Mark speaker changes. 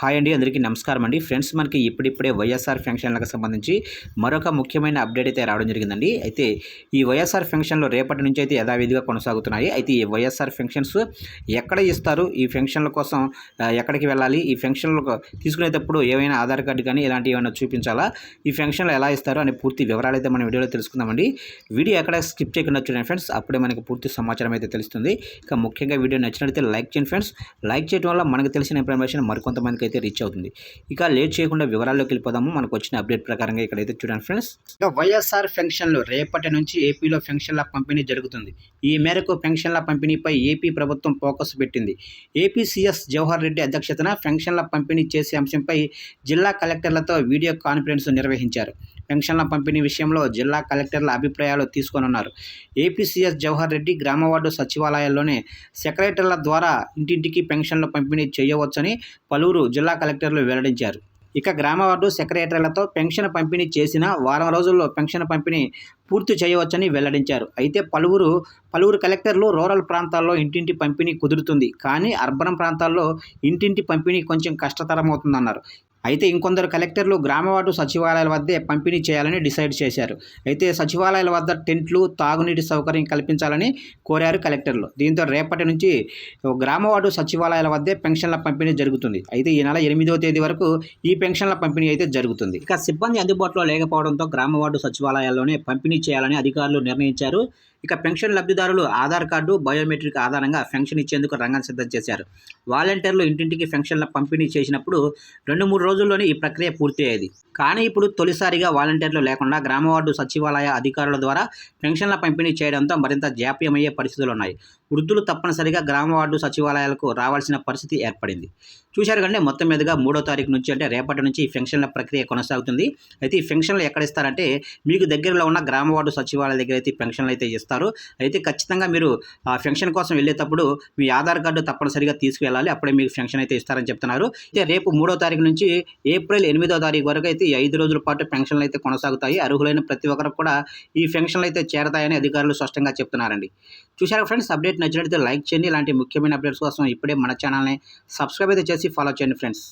Speaker 1: Hi అండి అందరికీ నమస్కారం అండి. ఫ్రెండ్స్ మనకి ఇప్పుడిప్పుడే వైఎస్ఆర్ ఫంక్షన్లకు సంబంధించి మరొక ముఖ్యమైన అప్డేట్ అయితే రావడం జరిగిందండి. అయితే ఈ వైఎస్ఆర్ ఫంక్షన్లో రేపటి నుంచి అయితే యథావిధిగా కొనసాగుతున్నాయి. అయితే ఈ వైఎస్ఆర్ ఫంక్షన్స్ ఎక్కడ ఇస్తారు? ఈ ఫంక్షన్ల కోసం ఎక్కడికి వెళ్ళాలి? ఈ ఫంక్షన్లు తీసుకునేటప్పుడు ఏమైనా ఆధార్ కార్డు కానీ ఇలాంటివి ఏమైనా చూపించాలా? ఈ ఫంక్షన్లు ఎలా ఇస్తారు? అనే పూర్తి వివరాలు అయితే మనం వీడియోలో తెలుసుకుందామండి వీడియో ఎక్కడ స్కిప్ చేయకుండా చూడండి ఫ్రెండ్స్. అప్పుడే మనకి పూర్తి సమాచారం అయితే తెలుస్తుంది. ఇక ముఖ్యంగా వీడియో నచ్చినట్లయితే లైక్ చేయండి ఫ్రెండ్స్. లైక్ చేయడం వల్ల మనకు తెలిసిన ఇన్ఫర్మేషన్ మరికొంతమందికి అయితే రీచ్ అవుతుంది. ఇక లేట్ చేయకుండా వివరాల్లోకి వెళ్ళిపోదాము. మనకు వచ్చిన అప్డేట్ ప్రకారంగా ఇక్కడైతే చూడండి ఫ్రెండ్స్ ఇక వైఎస్ఆర్ పెన్షన్లు రేపటి నుంచి ఏపీలో పెన్షన్ల పంపిణీ జరుగుతుంది. ఈ మేరకు పెన్షన్ల పంపిణీపై ఏపీ ప్రభుత్వం ఫోకస్ పెట్టింది. ఏపీ సీఎస్ జవహర్ రెడ్డి అధ్యక్షతన పెన్షన్ల పంపిణీ చేసే అంశంపై జిల్లా కలెక్టర్లతో వీడియో కాన్ఫరెన్స్ నిర్వహించారు. పెన్షన్ల పంపిణీ విషయంలో జిల్లా కలెక్టర్ల అభిప్రాయాలు తీసుకోనున్నారు. ఏపీసీఎస్ జవహర్ రెడ్డి గ్రామ వార్డు సచివాలయాల్లోనే సెక్రటరీల ద్వారా ఇంటింటికి పెన్షన్ల పంపిణీ చేయవచ్చని పలువురు జిల్లా కలెక్టర్లు వెల్లడించారు. ఇక గ్రామ వార్డు సెక్రటరీలతో పెన్షన్ పంపిణీ చేసిన వారం రోజుల్లో పెన్షన్ పంపిణీ పూర్తి చేయవచ్చని వెల్లడించారు. అయితే పలువురు పలువురు కలెక్టర్లు రూరల్ ప్రాంతాల్లో ఇంటింటి పంపిణీ కుదురుతుంది. కానీ అర్బన్ ప్రాంతాల్లో ఇంటింటి పంపిణీ కొంచెం కష్టతరమవుతుందన్నారు. అయితే ఇంకొందరు కలెక్టర్లు గ్రామవార్డు సచివాలయాల వద్దే పంపిణీ చేయాలని డిసైడ్ చేశారు. అయితే సచివాలయాల వద్ద టెంట్లు తాగునీటి సౌకర్యం కల్పించాలని కోరారు కలెక్టర్లు. దీంతో రేపటి నుంచి గ్రామవార్డు సచివాలయాల వద్దే పెన్షన్ల పంపిణీ జరుగుతుంది. అయితే ఈ నెల ఎనిమిదవ తేదీ వరకు ఈ పెన్షన్ల పంపిణీ అయితే జరుగుతుంది. ఇక సిబ్బంది అందుబాటులో లేకపోవడంతో గ్రామవార్డు సచివాలయాల్లోనే పంపిణీ చేయాలని అధికారులు నిర్ణయించారు. ఇక పెన్షన్ లబ్ధిదారులు ఆధార్ కార్డు బయోమెట్రిక్ ఆధారంగా పెన్షన్ ఇచ్చేందుకు రంగం సిద్ధం చేశారు. వాలంటీర్లు ఇంటింటికి పెన్షన్ల పంపిణీ చేసినప్పుడు రెండు మూడు రోజులు రోజుల్లోనే ఈ ప్రక్రియ పూర్తి అయ్యేది. కానీ ఇప్పుడు తొలిసారిగా వాలంటీర్లు లేకుండా గ్రామ వార్డు సచివాలయ అధికారుల ద్వారా పెన్షన్ల పంపిణీ చేయడంతో మరింత జాప్యమయ్యే పరిస్థితులు ఉన్నాయి వృద్ధులు తప్పనిసరిగా గ్రామ వార్డు సచివాలయాలకు రావాల్సిన పరిస్థితి ఏర్పడింది. చూశారు కంటే మొత్తం మీదుగా మూడో తారీఖు నుంచి అంటే రేపటి నుంచి ఈ పెన్షన్ల ప్రక్రియ కొనసాగుతుంది. అయితే ఈ పెన్షన్లు ఎక్కడ ఇస్తారంటే మీకు దగ్గరలో ఉన్న గ్రామ వార్డు సచివాలయ దగ్గర అయితే పెన్షన్లు అయితే ఇస్తారు. అయితే ఖచ్చితంగా మీరు ఆ పెన్షన్ కోసం వెళ్ళేటప్పుడు మీ ఆధార్ కార్డు తప్పనిసరిగా తీసుకువెళ్ళాలి. అప్పుడే మీకు పెన్షన్ అయితే ఇస్తారని చెప్తున్నారు. అయితే రేపు మూడో తారీఖు నుంచి ఏప్రిల్ ఎనిమిదో తారీఖు వరకు అయితే ఈ ఐదు రోజుల పాటు పెన్షన్లు అయితే కొనసాగుతాయి. అర్హులైన ప్రతి ఒక్కరికి కూడా ఈ పెన్షన్లు అయితే చేరతాయని అధికారులు స్పష్టంగా చెప్తున్నారండి. చూశారు ఫ్రెండ్స్? అప్డేట్ నచ్చినట్లయితే లైక్ చేయండి. ఇలాంటి ముఖ్యమైన అప్డేట్స్ కోసం ఇప్పుడే మన ఛానల్ని సబ్స్క్రైబ్ అయితే చేసి ఫాలో చేయండి ఫ్రెండ్స్.